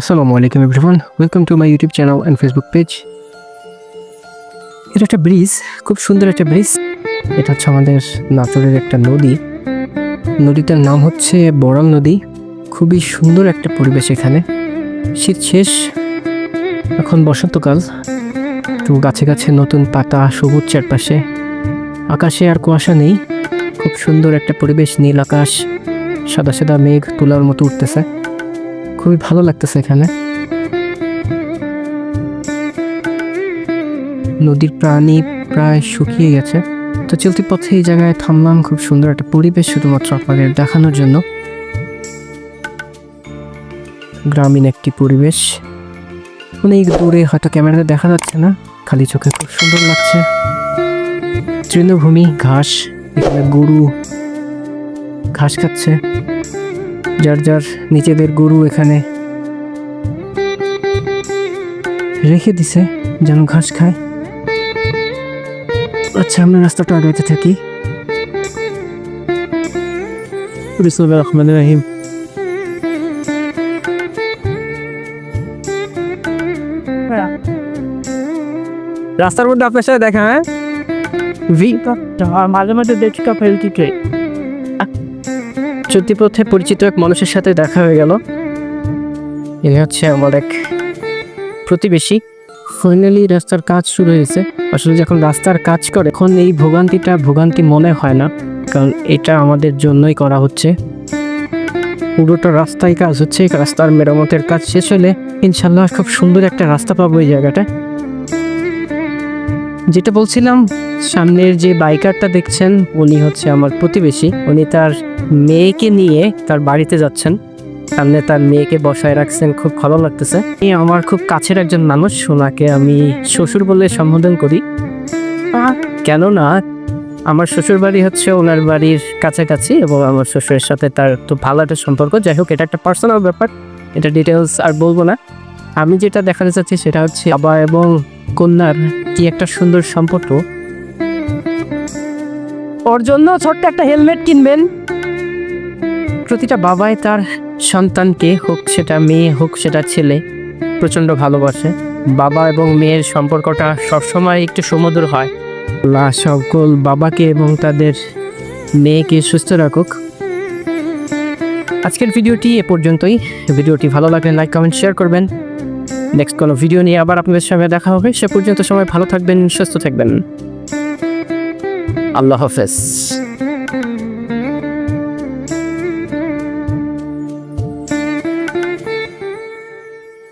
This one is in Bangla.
আসসালামু আলাইকুম everyone welcome to my YouTube channel and Facebook page এটা একটা ব্রিজ, খুব সুন্দর একটা ব্রিজ। এটা হচ্ছে আমাদের নাটোরের একটা নদী। নদীটার নাম হচ্ছে বড়াল নদী। খুবই সুন্দর একটা পরিবেশ এখানে। শীত শেষ, এখন বসন্তকাল। তো গাছে গাছে নতুন পাতা, সবুজ চারপাশে। আকাশে আর কুয়াশা নেই। খুব সুন্দর একটা পরিবেশ, নীল আকাশ, সাদা সাদা মেঘ, তুলার মতো উঠতেছে। খুবই ভালো লাগতেছে এখানে। নদীর প্রাণী প্রায় শুকিয়ে গেছে। তো চলতি পথে এই জায়গায় থামলাম, খুব সুন্দর একটা পরিবেশ শুধুমাত্র আপনাদের দেখানোর জন্য। গ্রামীণ একটি পরিবেশ। অনেক দূরে হয়তো ক্যামেরাতে দেখা যাচ্ছে না, খালি চোখে খুব সুন্দর লাগছে। তৃণভূমি, ঘাস, এখানে গরু, ঘাস খাচ্ছে। যার যার নিজেদের গরু এখানে রেখে দিছে যেন ঘাস খায় আচ্ছা আমরা রাস্তাটা আগাইতে থাকি বিসমুল্লাহ রহমান রাহিম রাস্তার মধ্যে আপনার সাথে দেখা হ্যাঁ ভি আর মাঝে মাঝে দেখি কা ফেলতি ট্রে চলতি পথে পরিচিত এক মানুষের সাথে দেখা হয়ে গেল। ইনি হচ্ছে আমার এক প্রতিবেশী। ফাইনালি রাস্তার কাজ শুরু হয়েছে। আসলে যখন রাস্তার কাজ করে, এখন এই ভোগান্তিটা ভোগান্তি মনে হয় না, কারণ এটা আমাদের জন্যই করা হচ্ছে। পুরোটা রাস্তায় কাজ হচ্ছে, রাস্তার মেরামতের কাজ শেষ হলে ইনশাল্লাহ খুব সুন্দর একটা রাস্তা পাবো এই জায়গাটা যেটা বলছিলাম সামনের যে বাইকারটা দেখছেন, উনি হচ্ছে আমার প্রতিবেশী। উনি তার মেয়েকে নিয়ে তার বাড়িতে যাচ্ছেন। সামনে তার মেয়েকে বসায় রাখছেন, খুব ভালো লাগতেছে। আমার খুব কাছের একজন মানুষ ওনাকে আমি শ্বশুর বলে সম্বোধন করি। কেননা আমার শ্বশুর বাড়ি হচ্ছে ওনার বাড়ির কাছাকাছি এবং আমার শ্বশুরের সাথে তার তো ভালো একটা সম্পর্ক। যাই হোক, এটা একটা পার্সোনাল ব্যাপার, এটা ডিটেলস আর বলব না। আমি যেটা দেখাতে চাচ্ছি সেটা হচ্ছে বাবা এবং কন্যার কি একটা সুন্দর সম্পর্ক। ওর জন্য ছোট্ট একটা হেলমেট কিনবেন। প্রতিটা বাবাই তার সন্তানকে হোক সেটা মেয়ে হোক সেটা ছেলে প্রচণ্ড ভালোবাসে। বাবা এবং মেয়ের সম্পর্কটা সবসময় একটু সমুদ্র হয়। আল্লাহ সকল বাবাকে এবং তাদের মেয়েকে সুস্থ রাখুক। আজকের ভিডিওটি এ পর্যন্তই। ভিডিওটি ভালো লাগলে লাইক, কমেন্ট, শেয়ার করবেন। নেক্সট কোনো ভিডিও নিয়ে আবার আপনাদের সঙ্গে দেখা হবে। সে পর্যন্ত সময় ভালো থাকবেন, সুস্থ থাকবেন। আল্লাহ হাফেজ।